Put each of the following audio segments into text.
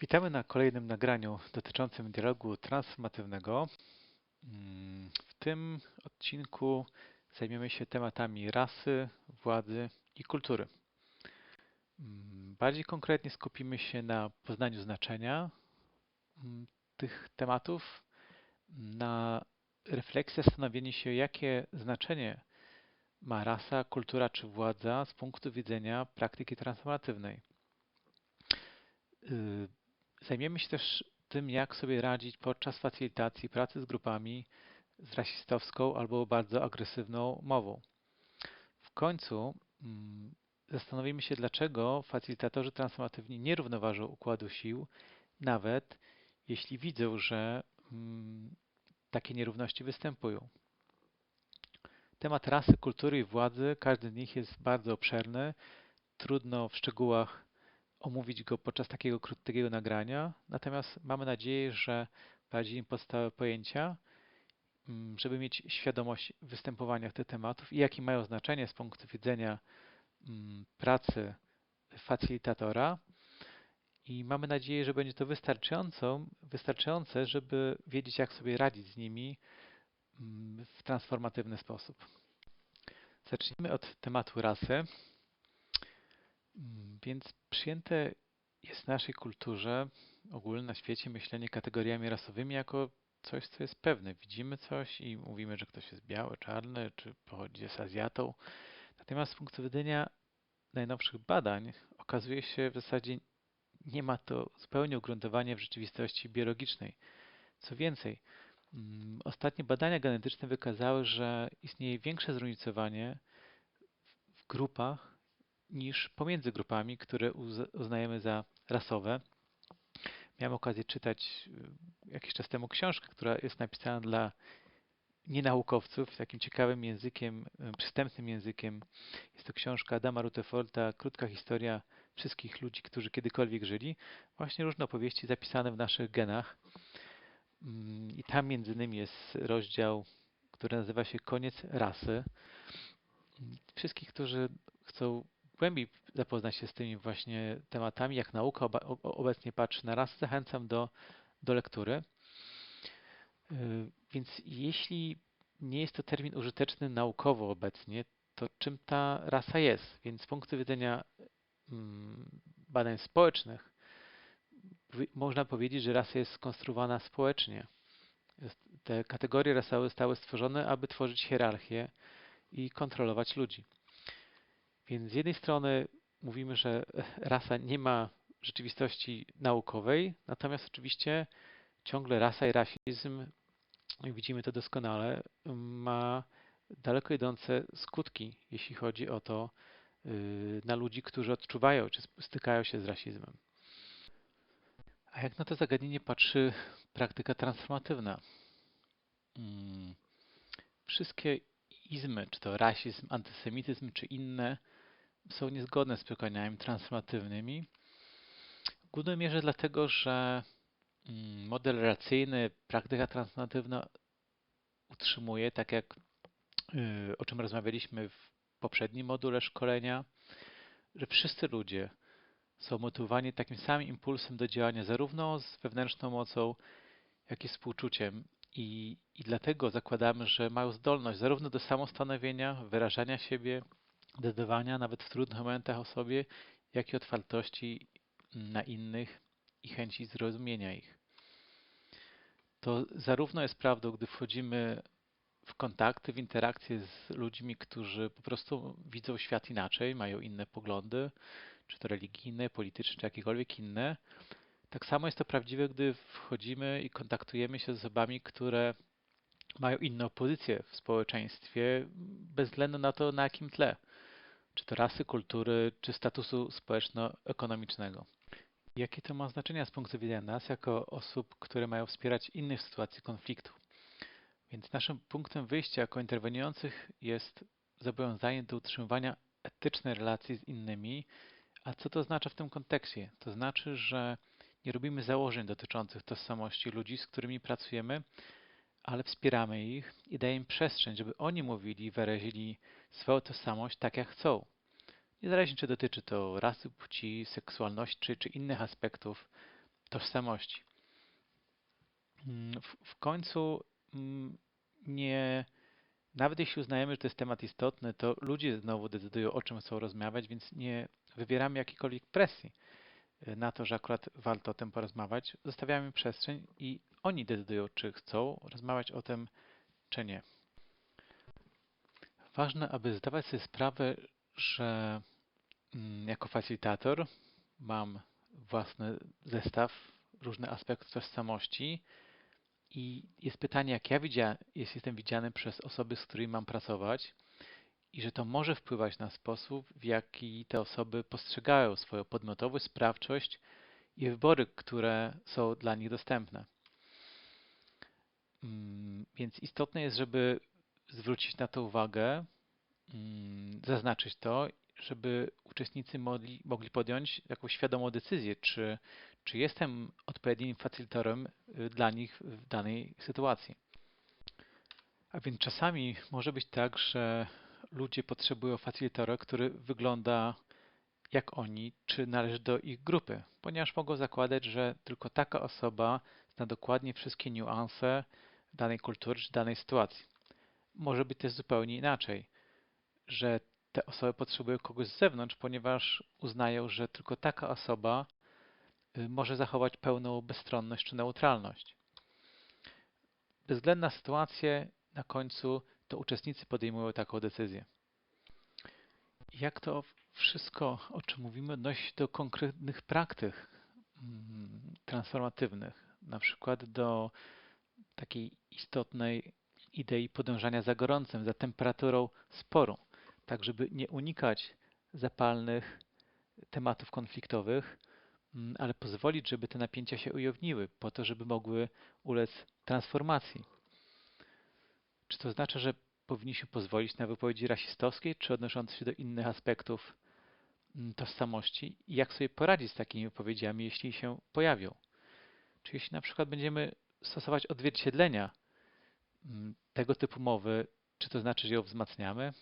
Witamy na kolejnym nagraniu dotyczącym dialogu transformatywnego. Mm, w tym odcinku zajmiemy się tematami rasy, władzy i kultury. Mm, bardziej konkretnie skupimy się na poznaniu znaczenia mm, tych tematów, na refleksji zastanowieniu się, jakie znaczenie ma rasa, kultura czy władza z punktu widzenia praktyki transformatywnej. Zajmiemy się też tym, jak sobie radzić podczas facylitacji pracy z grupami z rasistowską albo bardzo agresywną mową. W końcu mm, zastanowimy się, dlaczego facylitatorzy transformatywni nie równoważą układu sił, nawet jeśli widzą, że mm, takie nierówności występują. Temat rasy, kultury i władzy, każdy z nich jest bardzo obszerny. Trudno w szczegółach omówić go podczas takiego krótkiego nagrania, natomiast mamy nadzieję, że bardziej im podstawowe pojęcia, mm, żeby mieć świadomość występowania tych tematów i jakie mają znaczenie z punktu widzenia mm, pracy facylitatora. I mamy nadzieję, że będzie to wystarczające, żeby wiedzieć, jak sobie radzić z nimi mm, w transformatywny sposób. Zacznijmy od tematu rasy. Mm, więc przyjęte jest w naszej kulturze, ogólnie na świecie, myślenie kategoriami rasowymi jako coś, co jest pewne. Widzimy coś i mówimy, że ktoś jest biały, czarny, czy pochodzi z Azjatą. Natomiast z punktu widzenia najnowszych badań okazuje się w zasadzie nie ma to zupełnie ugruntowania w rzeczywistości biologicznej. Co więcej, mm, ostatnie badania genetyczne wykazały, że istnieje większe zróżnicowanie w grupach niż pomiędzy grupami, które uznajemy za rasowe. Miałem okazję czytać y, jakiś czas temu książkę, która jest napisana dla nienaukowców takim ciekawym językiem, y, przystępnym językiem. Jest to książka Adama Rutefolta, krótka historia wszystkich ludzi, którzy kiedykolwiek żyli. Właśnie różne opowieści zapisane w naszych genach. Mm, I tam między innymi jest rozdział, który nazywa się Koniec rasy. Wszystkich, którzy chcą głębiej zapoznać się z tymi właśnie tematami, jak nauka obecnie patrzy na raz, zachęcam do, do lektury. Y, więc jeśli nie jest to termin użyteczny naukowo obecnie, to czym ta rasa jest? Więc z punktu widzenia mm, badań społecznych można powiedzieć, że rasa jest skonstruowana społecznie. Te kategorie rasowe zostały stworzone, aby tworzyć hierarchię i kontrolować ludzi. Więc z jednej strony mówimy, że rasa nie ma rzeczywistości naukowej, natomiast oczywiście ciągle rasa i rasizm, widzimy to doskonale, ma daleko idące skutki, jeśli chodzi o to, y, na ludzi, którzy odczuwają czy stykają się z rasizmem. A jak na to zagadnienie patrzy praktyka transformatywna? Hmm. Wszystkie izmy, czy to rasizm, antysemityzm, czy inne, są niezgodne z przekonaniami transformatywnymi. W głównej mierze dlatego, że mm, model relacyjny, praktyka transformatywna utrzymuje, tak jak y, o czym rozmawialiśmy w poprzednim module szkolenia, że wszyscy ludzie są motywowani takim samym impulsem do działania, zarówno z wewnętrzną mocą, jak i współczuciem. I, I dlatego zakładamy, że mają zdolność zarówno do samostanowienia, wyrażania siebie, decydowania nawet w trudnych momentach o sobie, jak i otwartości na innych i chęci zrozumienia ich. To zarówno jest prawdą, gdy wchodzimy w kontakty, w interakcje z ludźmi, którzy po prostu widzą świat inaczej, mają inne poglądy, czy to religijne, polityczne, czy jakiekolwiek inne. Tak samo jest to prawdziwe, gdy wchodzimy i kontaktujemy się z osobami, które mają inną pozycję w społeczeństwie, bez względu na to, na jakim tle czy to rasy, kultury, czy statusu społeczno-ekonomicznego. Jakie to ma znaczenie z punktu widzenia nas, jako osób, które mają wspierać innych w sytuacji konfliktu? Więc naszym punktem wyjścia jako interweniujących jest zobowiązanie do utrzymywania etycznej relacji z innymi. A co to oznacza w tym kontekście? To znaczy, że nie robimy założeń dotyczących tożsamości ludzi, z którymi pracujemy, ale wspieramy ich i dajemy przestrzeń, żeby oni mówili i wyrazili swoją tożsamość tak, jak chcą. Niezależnie, czy dotyczy to rasy, płci, seksualności, czy, czy innych aspektów tożsamości. Mm, w, w końcu mm, nie, nawet jeśli uznajemy, że to jest temat istotny, to ludzie znowu decydują, o czym chcą rozmawiać, więc nie wywieramy jakiejkolwiek presji na to, że akurat warto o tym porozmawiać. Zostawiamy przestrzeń i oni decydują, czy chcą rozmawiać o tym, czy nie. Ważne, aby zdawać sobie sprawę, że mm, jako facilitator mam własny zestaw, różne aspekty tożsamości i jest pytanie, jak ja widzia, jest, jestem widziany przez osoby, z którymi mam pracować i że to może wpływać na sposób, w jaki te osoby postrzegają swoją podmiotowość, sprawczość i wybory, które są dla nich dostępne. Mm, więc istotne jest, żeby zwrócić na to uwagę, mm, zaznaczyć to, żeby uczestnicy mogli, mogli podjąć jakąś świadomą decyzję, czy, czy jestem odpowiednim facylitatorem y, dla nich w danej sytuacji. A więc czasami może być tak, że ludzie potrzebują facylitatora, który wygląda jak oni, czy należy do ich grupy, ponieważ mogą zakładać, że tylko taka osoba zna dokładnie wszystkie niuanse danej kultury czy danej sytuacji. Może być też zupełnie inaczej, że te osoby potrzebują kogoś z zewnątrz, ponieważ uznają, że tylko taka osoba y, może zachować pełną bezstronność czy neutralność. Bez względu na sytuację, na końcu to uczestnicy podejmują taką decyzję. Jak to wszystko, o czym mówimy, odnosi się do konkretnych praktyk mm, transformatywnych, na przykład do takiej istotnej idei podążania za gorącym, za temperaturą sporu, tak żeby nie unikać zapalnych tematów konfliktowych, mm, ale pozwolić, żeby te napięcia się ujawniły, po to, żeby mogły ulec transformacji. Czy to znaczy, że powinniśmy pozwolić na wypowiedzi rasistowskie, czy odnoszące się do innych aspektów mm, tożsamości i jak sobie poradzić z takimi wypowiedziami, jeśli się pojawią? Czy jeśli na przykład będziemy stosować odzwierciedlenia mm, tego typu mowy, czy to znaczy, że ją wzmacniamy?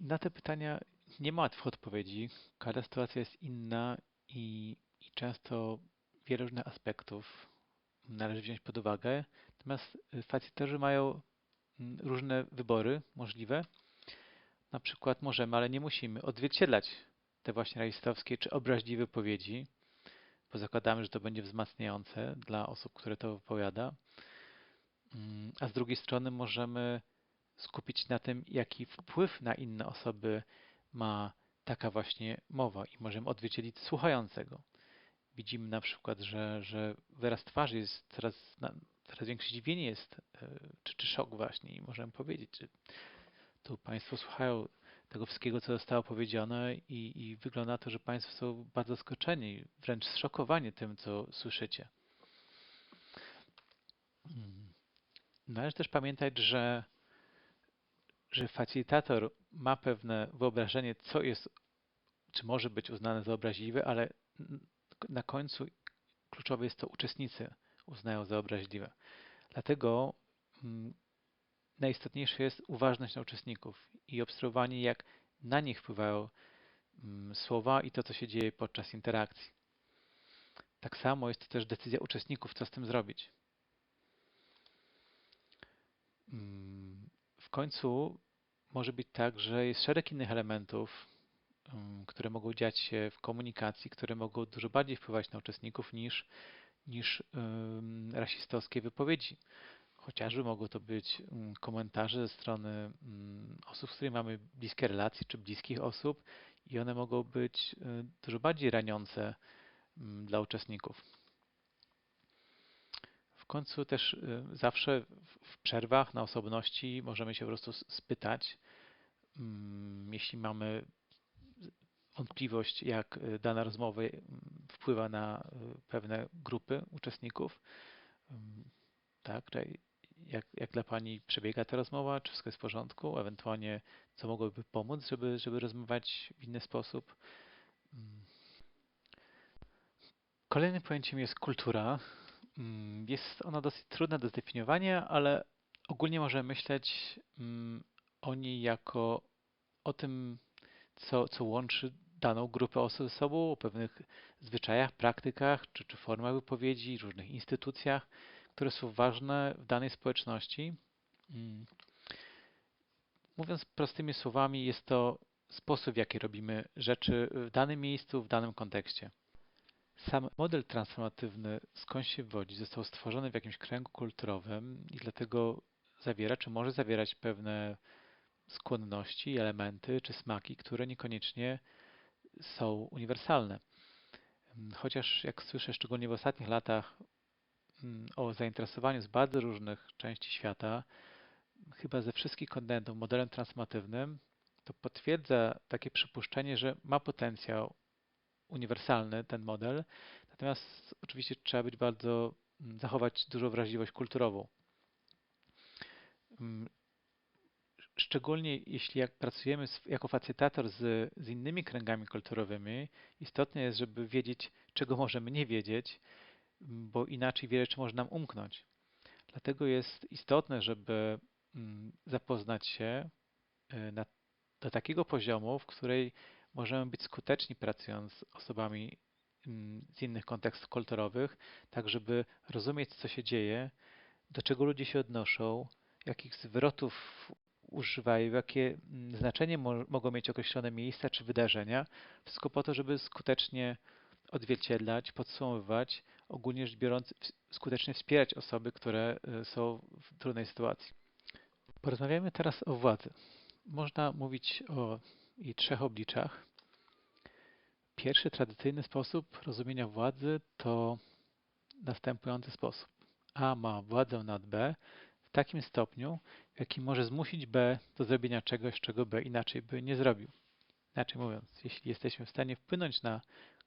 Na te pytania nie ma łatwych odpowiedzi. Każda sytuacja jest inna i, i często wiele różnych aspektów należy wziąć pod uwagę. Natomiast facilitorzy mają mm, różne wybory możliwe. Na przykład możemy, ale nie musimy odzwierciedlać te właśnie rasistowskie czy obraźliwe wypowiedzi, bo zakładamy, że to będzie wzmacniające dla osób, które to wypowiada. Mm, a z drugiej strony możemy skupić na tym, jaki wpływ na inne osoby ma taka właśnie mowa i możemy odzwierciedlić słuchającego. Widzimy na przykład, że, że wyraz twarzy jest coraz, coraz większe zdziwienie jest, e, czy, czy szok właśnie i możemy powiedzieć, że tu Państwo słuchają tego wszystkiego, co zostało powiedziane i, i wygląda na to, że Państwo są bardzo zaskoczeni, wręcz zszokowani tym, co słyszycie. Hmm. Należy też pamiętać, że, że facilitator ma pewne wyobrażenie, co jest, czy może być uznane za obraźliwe, ale na końcu kluczowe jest to, uczestnicy uznają za obraźliwe. Dlatego mm, najistotniejsze jest uważność na uczestników i obserwowanie, jak na nich wpływają mm, słowa i to, co się dzieje podczas interakcji. Tak samo jest to też decyzja uczestników, co z tym zrobić. Mm, w końcu może być tak, że jest szereg innych elementów, które mogą dziać się w komunikacji, które mogą dużo bardziej wpływać na uczestników niż, niż rasistowskie wypowiedzi. Chociażby mogą to być komentarze ze strony osób, z którymi mamy bliskie relacje, czy bliskich osób, i one mogą być y, dużo bardziej raniące dla uczestników. W końcu też y, zawsze w przerwach na osobności możemy się po prostu spytać, jeśli mamy wątpliwość, jak y, dana rozmowa wpływa na pewne grupy uczestników. Tak, jak, jak dla Pani przebiega ta rozmowa? Czy wszystko jest w porządku? Ewentualnie co mogłoby pomóc, żeby, żeby rozmawiać w inny sposób? Kolejnym pojęciem jest kultura. Jest ona dosyć trudna do zdefiniowania, ale ogólnie możemy myśleć o niej jako o tym, co, co łączy daną grupę osób ze sobą, o pewnych zwyczajach, praktykach czy, czy formach wypowiedzi, różnych instytucjach, które są ważne w danej społeczności. Mm. Mówiąc prostymi słowami, jest to sposób, w jaki robimy rzeczy w danym miejscu, w danym kontekście. Sam model transformatywny, skąd się wodzi, został stworzony w jakimś kręgu kulturowym i dlatego zawiera, czy może zawierać pewne skłonności, elementy czy smaki, które niekoniecznie są uniwersalne. Chociaż jak słyszę szczególnie w ostatnich latach mm, o zainteresowaniu z bardzo różnych części świata, chyba ze wszystkich kontynentów modelem transformatywnym, to potwierdza takie przypuszczenie, że ma potencjał uniwersalny ten model, natomiast oczywiście trzeba być bardzo, mm, zachować dużą wrażliwość kulturową. Mm, szczególnie jeśli jak pracujemy z, jako facylitator z, z innymi kręgami kulturowymi, istotne jest, żeby wiedzieć, czego możemy nie wiedzieć, mm, bo inaczej wiele rzeczy może nam umknąć. Dlatego jest istotne, żeby zapoznać się y, na, do takiego poziomu, w której możemy być skuteczni pracując z osobami mm, z innych kontekstów kulturowych, tak żeby rozumieć, co się dzieje, do czego ludzie się odnoszą, jakich zwrotów używają, jakie mm, znaczenie mo mogą mieć określone miejsca czy wydarzenia. Wszystko po to, żeby skutecznie odzwierciedlać, podsumowywać, ogólnie rzecz biorąc, skutecznie wspierać osoby, które y, są w trudnej sytuacji. Porozmawiamy teraz o władzy. Można mówić o jej trzech obliczach. Pierwszy tradycyjny sposób rozumienia władzy to następujący sposób. A ma władzę nad B takim stopniu, w jakim może zmusić B do zrobienia czegoś, czego B inaczej by nie zrobił. Inaczej mówiąc, jeśli jesteśmy w stanie wpłynąć na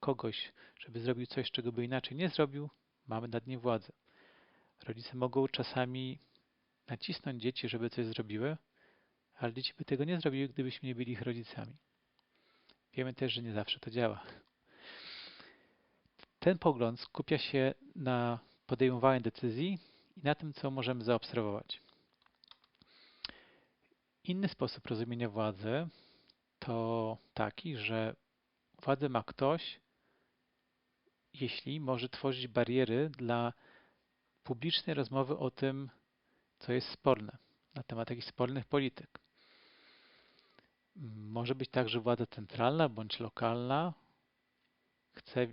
kogoś, żeby zrobił coś, czego by inaczej nie zrobił, mamy nad nim władzę. Rodzice mogą czasami nacisnąć dzieci, żeby coś zrobiły, ale dzieci by tego nie zrobiły, gdybyśmy nie byli ich rodzicami. Wiemy też, że nie zawsze to działa. Ten pogląd skupia się na podejmowaniu decyzji i na tym, co możemy zaobserwować. Inny sposób rozumienia władzy to taki, że władzę ma ktoś, jeśli może tworzyć bariery dla publicznej rozmowy o tym, co jest sporne, na temat jakichś spornych polityk. Może być także władza centralna bądź lokalna chce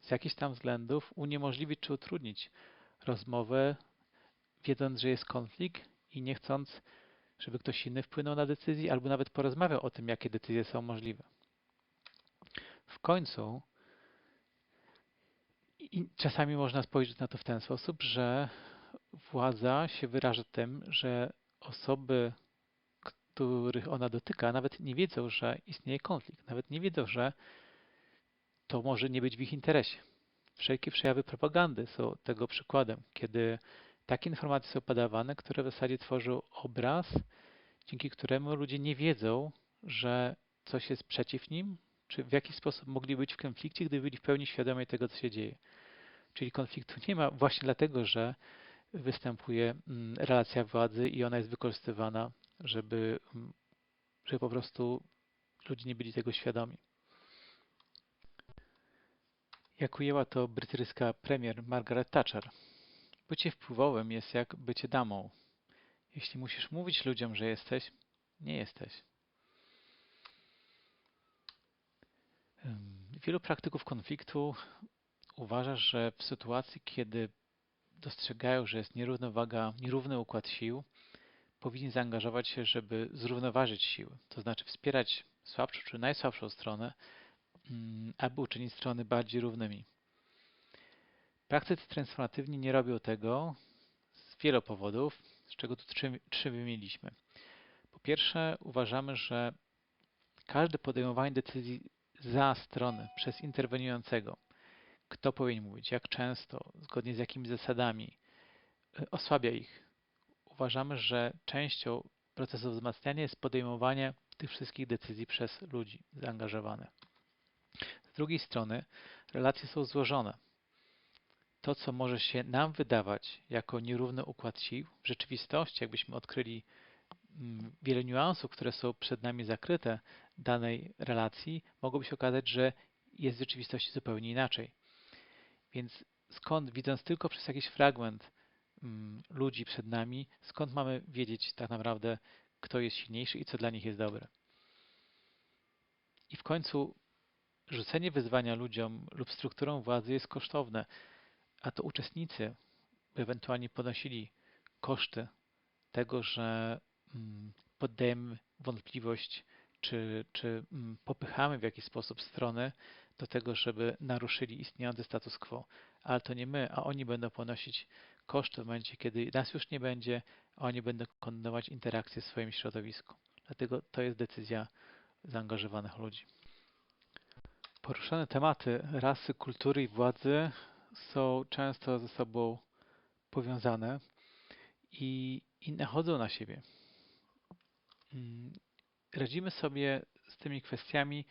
z jakichś tam względów uniemożliwić czy utrudnić rozmowę, wiedząc, że jest konflikt i nie chcąc, żeby ktoś inny wpłynął na decyzję albo nawet porozmawiał o tym, jakie decyzje są możliwe. W końcu czasami można spojrzeć na to w ten sposób, że władza się wyraża tym, że osoby, których ona dotyka, nawet nie wiedzą, że istnieje konflikt, nawet nie wiedzą, że to może nie być w ich interesie. Wszelkie przejawy propagandy są tego przykładem, kiedy takie informacje są podawane, które w zasadzie tworzą obraz, dzięki któremu ludzie nie wiedzą, że coś jest przeciw nim, czy w jaki sposób mogli być w konflikcie, gdyby byli w pełni świadomi tego, co się dzieje. Czyli konfliktu nie ma właśnie dlatego, że występuje mm, relacja władzy i ona jest wykorzystywana, żeby, mm, żeby po prostu ludzie nie byli tego świadomi. Jak ujęła to brytyjska premier Margaret Thatcher, bycie wpływowym jest jak bycie damą. Jeśli musisz mówić ludziom, że jesteś, nie jesteś. Wielu praktyków konfliktu uważa, że w sytuacji, kiedy dostrzegają, że jest nierównowaga, nierówny układ sił, powinni zaangażować się, żeby zrównoważyć siły, to znaczy wspierać słabszą czy najsłabszą stronę, mm, aby uczynić strony bardziej równymi. Praktycy transformatywni nie robią tego z wielu powodów, z czego tu trzy, trzy wymieniliśmy. Po pierwsze, uważamy, że każde podejmowanie decyzji za stronę przez interweniującego kto powinien mówić, jak często, zgodnie z jakimi zasadami, e, osłabia ich. Uważamy, że częścią procesu wzmacniania jest podejmowanie tych wszystkich decyzji przez ludzi zaangażowanych. Z drugiej strony relacje są złożone. To, co może się nam wydawać jako nierówny układ sił, w rzeczywistości, jakbyśmy odkryli mm, wiele niuansów, które są przed nami zakryte danej relacji, mogłoby się okazać, że jest w rzeczywistości zupełnie inaczej. Więc skąd, widząc tylko przez jakiś fragment mm, ludzi przed nami, skąd mamy wiedzieć tak naprawdę, kto jest silniejszy i co dla nich jest dobre? I w końcu rzucenie wyzwania ludziom lub strukturom władzy jest kosztowne, a to uczestnicy ewentualnie ponosili koszty tego, że mm, poddajemy wątpliwość, czy, czy mm, popychamy w jakiś sposób strony do tego, żeby naruszyli istniejący status quo. Ale to nie my, a oni będą ponosić koszty w momencie, kiedy nas już nie będzie, a oni będą kontynuować interakcje w swoim środowisku. Dlatego to jest decyzja zaangażowanych ludzi. Poruszane tematy rasy, kultury i władzy są często ze sobą powiązane i, i nachodzą na siebie. Mm, radzimy sobie z tymi kwestiami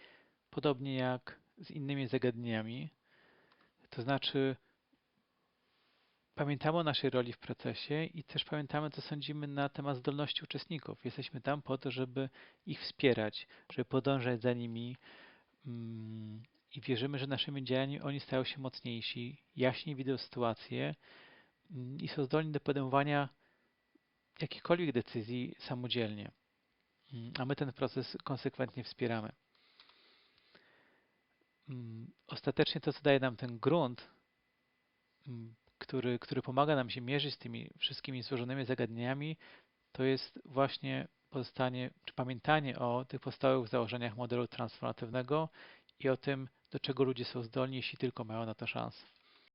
podobnie jak z innymi zagadnieniami, to znaczy pamiętamy o naszej roli w procesie i też pamiętamy, co sądzimy na temat zdolności uczestników. Jesteśmy tam po to, żeby ich wspierać, żeby podążać za nimi mm, i wierzymy, że naszymi działaniami oni stają się mocniejsi, jaśniej widzą sytuację mm, i są zdolni do podejmowania jakichkolwiek decyzji samodzielnie. Mm, a my ten proces konsekwentnie wspieramy. Mm, ostatecznie to, co daje nam ten grunt, który, który pomaga nam się mierzyć z tymi wszystkimi złożonymi zagadnieniami, to jest właśnie pozostanie, czy pamiętanie o tych podstawowych założeniach modelu transformatywnego i o tym, do czego ludzie są zdolni, jeśli tylko mają na to szansę.